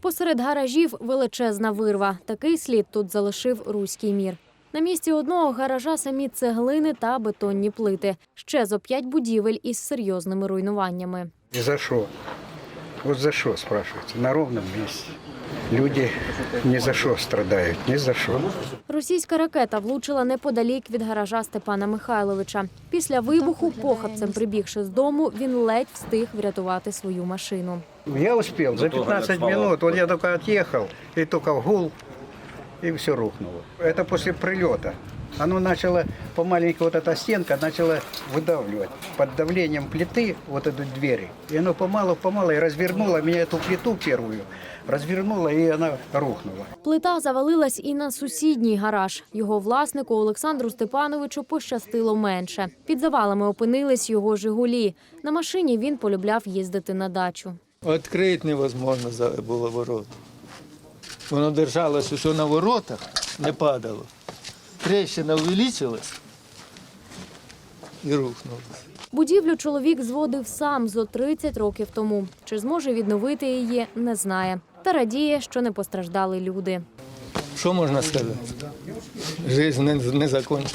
Посеред гаражів величезна вирва. Такий слід тут залишив руський мір. На місці одного гаража самі цеглини та бетонні плити. Ще зо п'ять будівель із серйозними руйнуваннями. І за що? От за що спрашується на рівному месте. Люди ні за що страдають, ні за що. Російська ракета влучила неподалік від гаража Степана Михайловича. Після вибуху, похабцем прибігши з дому, він ледь встиг врятувати свою машину. Я успів за 15 минут, от я тільки від'їхав, і тільки гул, і все рухнуло. Це після прилета. Оно начало, по маленькой вот эта стенка начала выдавливать под давлением плиты вот эту двери. И оно помалу-помалу и развернуло меня эту плиту первую, развернуло, и она рухнула. Плита завалилась і на сусідній гараж. Його власнику Олександру Степановичу пощастило менше. Під завалами опинились його Жигулі. На машині він полюбляв їздити на дачу. Відкрити невозможно за- було ворота. Воно держалось усе на воротах, не падало. Трещина увеличилась і рухнула. Будівлю чоловік зводив сам зо 30 років тому. Чи зможе відновити її, не знає. Та радіє, що не постраждали люди. Що можна сказати? Життя не, не закінчена.